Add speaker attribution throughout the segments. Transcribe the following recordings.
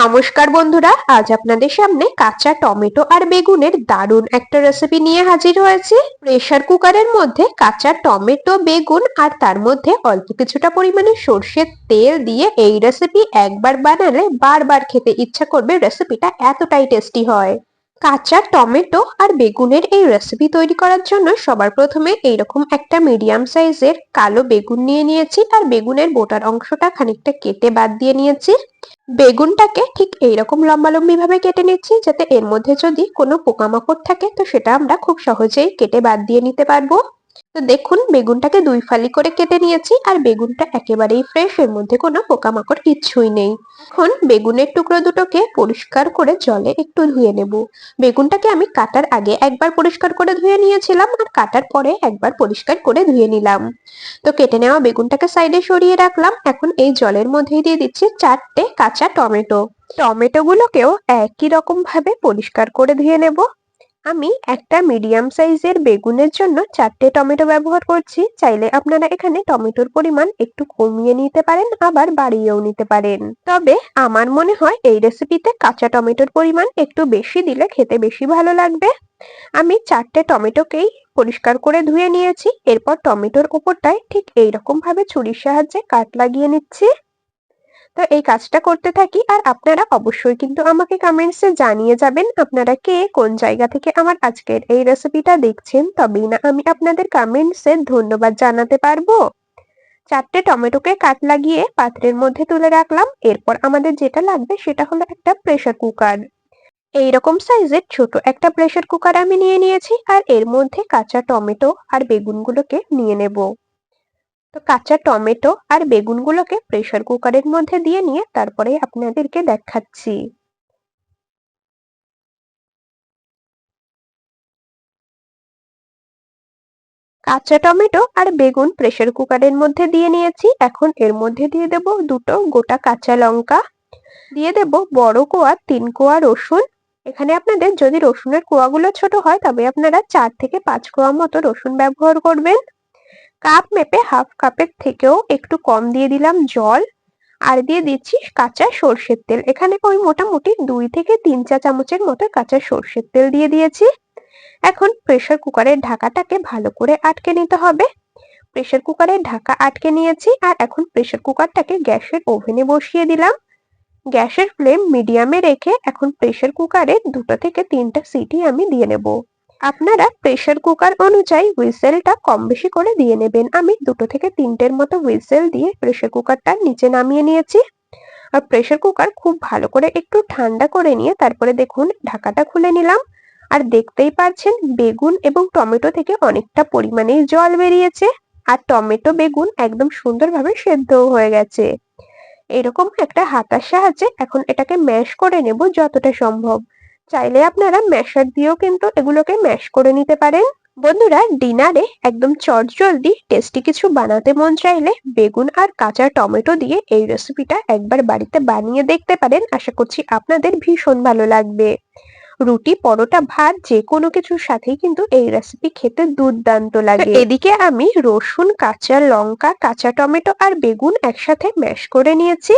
Speaker 1: নমস্কার বন্ধুরা, আজ আপনাদের সামনে কাঁচা টমেটো আর বেগুনের দারুণ একটা রেসিপি নিয়ে হাজির হয়েছে। প্রেশার কুকারের মধ্যে কাঁচা টমেটো, বেগুন আর তার মধ্যে অল্প কিছুটা পরিমাণে সর্ষের তেল দিয়ে এই রেসিপি একবার বানালে বারবার খেতে ইচ্ছা করবে রেসিপিটা এতটাই টেস্টি হয়। কাঁচা টমেটো আর বেগুনের এই রেসিপি তৈরি করার জন্য সবার প্রথমে এইরকম একটা মিডিয়াম সাইজের কালো বেগুন নিয়ে নিয়েছি আর বেগুনের বোটার অংশটা খানিকটা কেটে বাদ দিয়ে নিয়েছি। বেগুনটাকে ঠিক এইরকম লম্বালম্বি ভাবে কেটে নিচ্ছি যাতে এর মধ্যে যদি কোনো পোকামাকড় থাকে তো সেটা আমরা খুব সহজেই কেটে বাদ দিয়ে নিতে পারব। তো দেখুন, বেগুনটাকে দুই ফালি করে কেটে নিয়েছি আর বেগুনটা একেবারেই ফ্রেশ এর মধ্যে কোনো পোকামাকড় কিচ্ছুই নেই। এখন বেগুনের টুকরো দুটোকে পরিষ্কার করে জলে একটু ধুয়ে নেব। বেগুনটাকে আমি কাটার আগে একবার পরিষ্কার করে ধুয়ে নিয়েছিলাম আর কাটার পরে একবার পরিষ্কার করে ধুয়ে নিলাম। তো কেটে নেওয়া বেগুনটাকে সাইডে সরিয়ে রাখলাম। এখন এই জলের মধ্যেই দিয়ে দিচ্ছি চারটে কাঁচা টমেটো। টমেটো গুলোকেও একই রকম ভাবে পরিষ্কার করে ধুয়ে নেব। আমি একটা মিডিয়াম সাইজের বেগুনের জন্য চারটে টমেটো ব্যবহার করছি। চাইলে আপনারা এখানে টমেটোর পরিমাণ একটু কমিয়ে নিতে পারেন, আবার বাড়িয়েও নিতে পারেন। তবে আমার মনে হয় এই রেসিপিতে কাঁচা টমেটোর পরিমাণ একটু বেশি দিলে খেতে বেশি ভালো লাগবে। আমি চারটে টমেটোকেই পরিষ্কার করে ধুয়ে নিয়েছি। এরপর টমেটোর ওপরটায় ঠিক এইরকম ভাবে ছুরির সাহায্যে কাট লাগিয়ে নিচ্ছি। তো এই কাজটা করতে থাকি আর আপনারা অবশ্যই কিন্তু আমাকে কমেন্টসে জানিয়ে যাবেন আপনারা কে, কোন জায়গা থেকে আমার আজকের এই রেসিপিটা দেখছেন, তবেই না আমি আপনাদের কমেন্টসে ধন্যবাদ জানাতে পারব। চারটে টমেটোকে কাট লাগিয়ে পাত্রের মধ্যে তুলে রাখলাম, এরপর আমাদের যেটা লাগবে সেটা হলো একটা প্রেশার কুকার এইরকম সাইজের ছোট একটা প্রেশার কুকার আমি নিয়ে নিয়েছি, আর এর মধ্যে কাঁচা টমেটো আর বেগুনগুলোকে নিয়ে নেব। তো কাঁচা টমেটো আর বেগুনগুলোকে প্রেসার কুকারের মধ্যে দিয়ে নিয়ে তারপরে আপনাদেরকে দেখাচ্ছি। কাঁচা টমেটো আর বেগুন প্রেসার কুকারের মধ্যে দিয়ে নিয়েছি। এখন এর মধ্যে দিয়ে দেব দুটো গোটা কাঁচা লঙ্কা। দিয়ে দেব বড় কোয়া, তিন কোয়া রসুন। এখানে আপনাদের যদি রসুনের কোয়াগুলো ছোট হয়, তবে আপনারা চার থেকে পাঁচ কোয়া মতো রসুন ব্যবহার করবেন। কাপ মেপে হাফ কাপের থেকেও একটু কম দিয়ে দিলাম জল। আর দিয়ে দিচ্ছি কাঁচা সর্ষের তেল। এখানে ওই মোটামুটি দুই থেকে তিন চা চামচের মতো কাঁচা সর্ষের তেল দিয়ে দিয়েছি। এখন প্রেশার কুকারের ঢাকাটাকে ভালো করে আটকে নিতে হবে। প্রেশার কুকারের ঢাকা আটকে নিয়েছি আর এখন প্রেশার কুকারটাকে গ্যাসের ওভেনে বসিয়ে দিলাম। গ্যাসের ফ্লেম মিডিয়ামে রেখে এখন প্রেশার কুকারে দুটো থেকে তিনটা সিটি আমি দিয়ে নেব। আপনারা প্রেশার কুকার অনুযায়ী হুইসেলটা কম বেশি করে দিয়ে নেবেন। আমি দুটো থেকে তিনটের মতো হুইসেল দিয়ে প্রেশার কুকারটা নিচে নামিয়ে নিয়েছি। আর প্রেশার কুকার খুব ভালো করে একটু ঠান্ডা করে নিয়ে তারপরে দেখুন ঢাকাটা খুলে নিলাম। আর দেখতেই পাচ্ছেন বেগুন এবং টমেটো থেকে অনেকটা পরিমাণে জল বেরিয়েছে। আর টমেটো বেগুন একদম সুন্দরভাবে সেদ্ধও হয়ে গেছে। এরকম একটা হাতার সাহায্যে এখন এটাকে ম্যাশ করে নেব যতটা সম্ভব। চাইলে আপনারা ম্যাশার দিয়েও কিন্তু এগুলোকে ম্যাশ করে নিতে পারেন। বন্ধুরা, ডিনারে একদম চটজলদি, টেস্টি কিছু বানাতে মন চাইলে বেগুন আর কাঁচা টমেটো দিয়ে এই রেসিপিটা একবার বাড়িতে বানিয়ে দেখতে পারেন। আশা করছি আপনাদের ভীষণ ভালো লাগবে। রুটি, পরোটা, ভাত যে কোনো কিছুর সাথেই কিন্তু এই রেসিপি খেতে দুর্দান্ত লাগে। এদিকে আমি রসুন, কাঁচা লঙ্কা, কাঁচা টমেটো আর বেগুন একসাথে ম্যাশ করে নিয়েছি।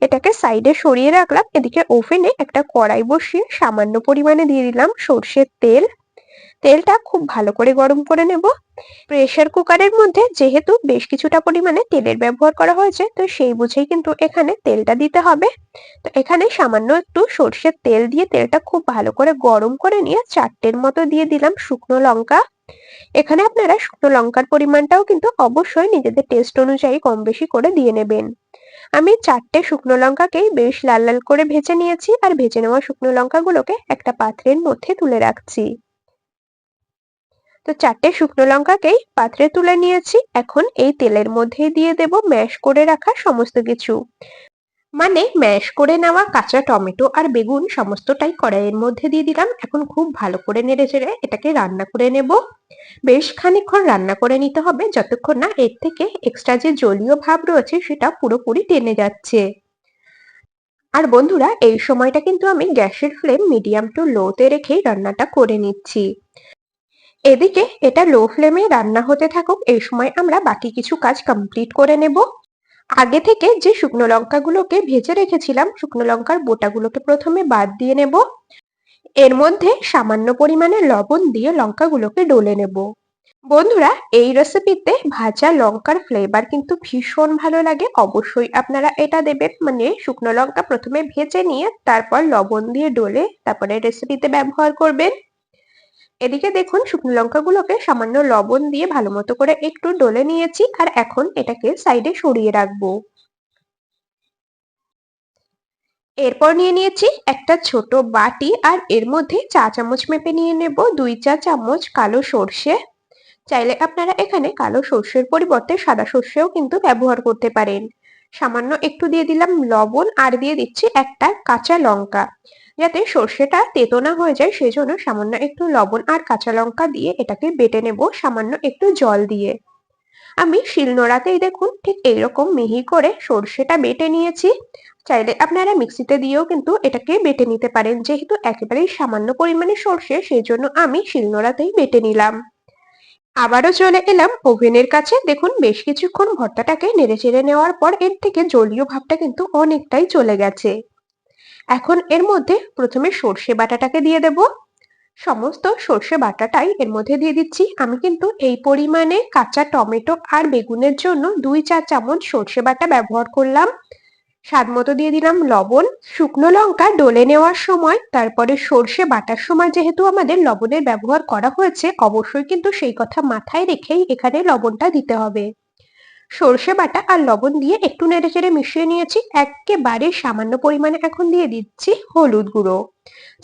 Speaker 1: এটাকে সাইডে সরিয়ে রাখলাম। এদিকে ওভেনে একটা কড়াই বসিয়ে সামান্য পরিমাণে দিয়ে দিলাম সর্ষের তেল। তেলটা খুব ভালো করে গরম করে নেব। প্রেশার কুকারের মধ্যে যেহেতু বেশ কিছুটা পরিমাণে তেলের ব্যবহার করা হয়েছে, তো সেই বুঝেই কিন্তু এখানে তেলটা দিতে হবে। তো এখানে সামান্য একটু সর্ষের তেল দিয়ে তেলটা খুব ভালো করে গরম করে নিয়ে চারটের মতো দিয়ে দিলাম শুকনো লঙ্কা। এখানে আপনারা শুকনো লঙ্কার পরিমাণটাও কিন্তু অবশ্যই নিজেদের টেস্ট অনুযায়ী কম বেশি করে দিয়ে নেবেন। আমি চারটে শুকনো লঙ্কাকেই বেশ লাল লাল করে ভেজে নিয়েছি, আর ভেজে নেওয়া শুকনো লঙ্কাগুলোকে একটা পাত্রের মধ্যে তুলে রাখছি। তো চারটে শুকনো লঙ্কাকেই পাত্রে তুলে নিয়েছি। এখন এই তেলের মধ্যে দিয়ে দেব ম্যাশ করে রাখা সমস্ত কিছু। মানে ম্যাশ করে নেওয়া কাঁচা টমেটো আর বেগুন সমস্তটাই কড়াইয়ের মধ্যে দিয়ে দিলাম। এখন খুব ভালো করে নেড়ে চেড়ে এটাকে রান্না করে নেব। বেশ খানিক্ষণ রান্না করে নিতে হবে যতক্ষণ না এর থেকে এক্সট্রা যে জলীয় ভাব রয়েছে সেটা পুরোপুরি টেনে যাচ্ছে। আর বন্ধুরা, এই সময়টা কিন্তু আমি গ্যাসের ফ্লেম মিডিয়াম টু লোতে রেখেই রান্নাটা করে নিচ্ছি। এদিকে এটা লো ফ্লেমে রান্না হতে থাকুক, এই সময় আমরা বাকি কিছু কাজ কমপ্লিট করে নেব। আগে থেকে যে শুকনো লঙ্কাগুলোকে ভেজে রেখেছিলাম, শুকনো লঙ্কার বোটাগুলোকে প্রথমে বাদ দিয়ে নেব। এর মধ্যে সামান্য পরিমাণে লবণ দিয়ে লঙ্কাগুলোকে ডলে নেব। বন্ধুরা, এই রেসিপিতে ভাজা লঙ্কার ফ্লেভার কিন্তু ভীষণ ভালো লাগে। অবশ্যই আপনারা এটা দেবেন। মানে শুকনো লঙ্কা প্রথমে ভেজে নিয়ে তারপর লবণ দিয়ে ডলে তারপরে রেসিপিতে ব্যবহার করবেন। এদিকে দেখুন, শুকনো লঙ্কাগুলোকে সামান্য লবণ দিয়ে ভালো মতো করে একটু ডলে নিয়েছি আর এখন এটাকে সাইডে সরিয়ে রাখব। এরপর নিয়ে নিয়েছি একটা ছোট বাটি আর এর মধ্যে চা চামচ মেপে নিয়ে নেব, দুই চা চামচ কালো সর্ষে। চাইলে আপনারা এখানে কালো সর্ষের পরিবর্তে সাদা সর্ষেও কিন্তু ব্যবহার করতে পারেন। সামান্য একটু দিয়ে দিলাম লবণ আর দিয়ে দিচ্ছি একটা কাঁচা লঙ্কা। যাতে সর্ষেটা তেতো না হয়ে যায়, সেজন্য সামান্য একটু লবণ আর কাঁচা লঙ্কা দিয়ে এটাকে বেটে নেব সামান্য একটু জল দিয়ে। আমি শিলনোড়াতেই দেখুন ঠিক এইরকম মিহি করে সর্ষেটা বেটে নিয়েছি। চাইলে আপনারা মিক্সিতে দিয়েও কিন্তু এটাকে বেটে নিতে পারেন, যেহেতু একেবারেই সামান্য পরিমাণে সর্ষে সেই জন্য আমি শিলনোড়াতেই বেটে নিলাম। আবারও চলে এলাম ওভেনের কাছে। দেখুন বেশ কিছুক্ষণ ভর্তাটাকে নেড়ে চেড়ে নেওয়ার পর এর থেকে জলীয় ভাবটা কিন্তু অনেকটাই চলে গেছে। এখন এর মধ্যে প্রথমে সর্ষে বাটাটাকে দিয়ে দেব। সমস্ত সর্ষে বাটাটাই এর মধ্যে দিয়ে দিচ্ছি। আমি কিন্তু এই পরিমাণে কাঁচা টমেটো আর বেগুনের জন্য দুই চার চামচ সর্ষে বাটা ব্যবহার করলাম। স্বাদ মতো দিয়ে দিলাম লবণ। শুকনো লঙ্কা ডলে নেওয়ার সময়, তারপরে সর্ষে বাটার সময় যেহেতু আমাদের লবণের ব্যবহার করা হয়েছে, অবশ্যই কিন্তু সেই কথা মাথায় রেখেই এখানে লবণটা দিতে হবে। সর্ষে বাটা আর লবণ দিয়ে একটু নেড়ে চেড়ে মিশিয়ে নিয়েছি। একেবারে সামান্য পরিমাণে এখন দিয়ে দিচ্ছি হলুদ গুঁড়ো।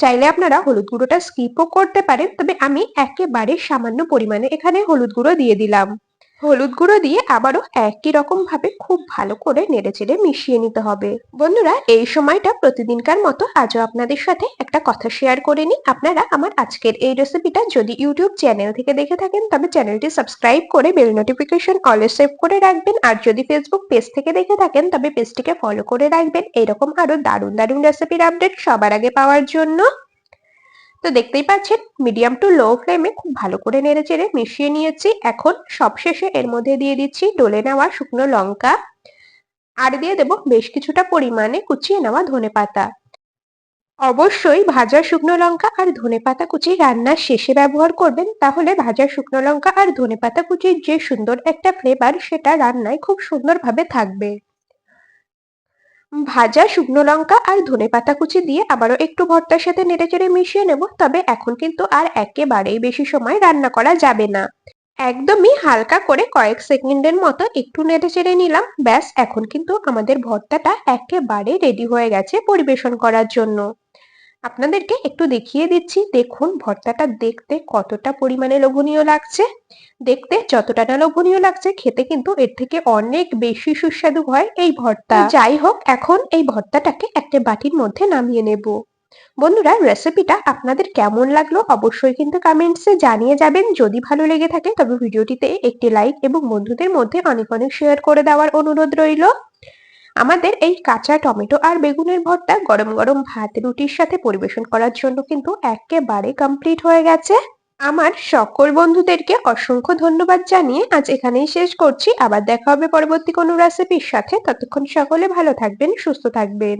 Speaker 1: চাইলে আপনারা হলুদ গুঁড়োটা স্কিপও করতে পারেন, তবে আমি একেবারে সামান্য পরিমাণে এখানে হলুদ গুঁড়ো দিয়ে দিলাম। হলুদ গুঁড়ো দিয়ে আবারও একই রকম ভাবে খুব ভালো করে নেড়ে চেড়ে মিশিয়ে নিতে হবে। বন্ধুরা, এই সময়টা প্রতিদিনকার মতো আজও আপনাদের সাথে একটা কথা শেয়ার করে নিই। আপনারা আমার আজকের এই রেসিপিটা যদি ইউটিউব চ্যানেল থেকে দেখে থাকেন, তবে চ্যানেলটি সাবস্ক্রাইব করে বেল নোটিফিকেশন অলে সেভ করে রাখবেন। আর যদি ফেসবুক পেজ থেকে দেখে থাকেন, তবে পেজটিকে ফলো করে রাখবেন। এরকম আরও দারুণ দারুণ রেসিপির আপডেট সবার আগে পাওয়ার জন্য। তো দেখতেই পাচ্ছেন মিডিয়াম টু লো ফ্লেমে খুব ভালো করে নেড়ে চেড়ে মিশিয়ে নিয়েছি। এখন সবশেষে এর মধ্যে দিয়ে দিচ্ছি ডলে নেওয়া শুকনো লঙ্কা। আর দিয়ে দেব বেশ কিছুটা পরিমাণে কুচিয়ে নেওয়া ধনে পাতা। অবশ্যই ভাজা শুকনো লঙ্কা আর ধনে পাতা কুচি রান্নার শেষে ব্যবহার করবেন, তাহলে ভাজা শুকনো লঙ্কা আর ধনে পাতা কুচির যে সুন্দর একটা ফ্লেভার সেটা রান্নায় খুব সুন্দরভাবে থাকবে। ভাজা শুকনো লঙ্কা আর ধনে পাতা কুচি দিয়ে আবারও একটু ভর্তার সাথে নেড়েচেড়ে মিশিয়ে নেব, তবে এখন কিন্তু আর একেবারেই বেশি সময় রান্না করা যাবে না। একদমই হালকা করে কয়েক সেকেন্ডের মতো একটু নেড়ে চেড়ে নিলাম, ব্যাস এখন কিন্তু আমাদের ভর্তাটা একেবারে রেডি হয়ে গেছে পরিবেশন করার জন্য। আপনাদেরকে একটু দেখিয়ে দিচ্ছি, দেখুন ভর্তাটা দেখতে কতটা পরিমাণে লোভনীয় লাগছে। দেখতে যতটা না লোভনীয় লাগছে, খেতে কিন্তু এর থেকে অনেক বেশি সুস্বাদু হয় এই ভর্তা। যাই হোক, এখন এই ভর্তাটাকে একটা বাটির মধ্যে নামিয়ে নেব। বন্ধুরা রেসিপিটা আপনাদের কেমন লাগল অবশ্যই কিন্তু কমেন্টসে জানিয়ে যাবেন। যদি ভালো লেগে থাকে, তবে ভিডিওটিতে একটি লাইক এবং বন্ধুদের মধ্যে অনেক অনেক শেয়ার করে দেওয়ার অনুরোধ রইল। আমাদের এই কাঁচা টমেটো আর বেগুনের ভর্তা গরম গরম ভাত, রুটির সাথে পরিবেশন করার জন্য কিন্তু একেবারে কমপ্লিট হয়ে গেছে। আমার সকল বন্ধুদেরকে অসংখ্য ধন্যবাদ জানিয়ে আজ এখানেই শেষ করছি। আবার দেখা হবে পরবর্তী কোনো রেসিপির সাথে। ততক্ষণ সকলে ভালো থাকবেন, সুস্থ থাকবেন।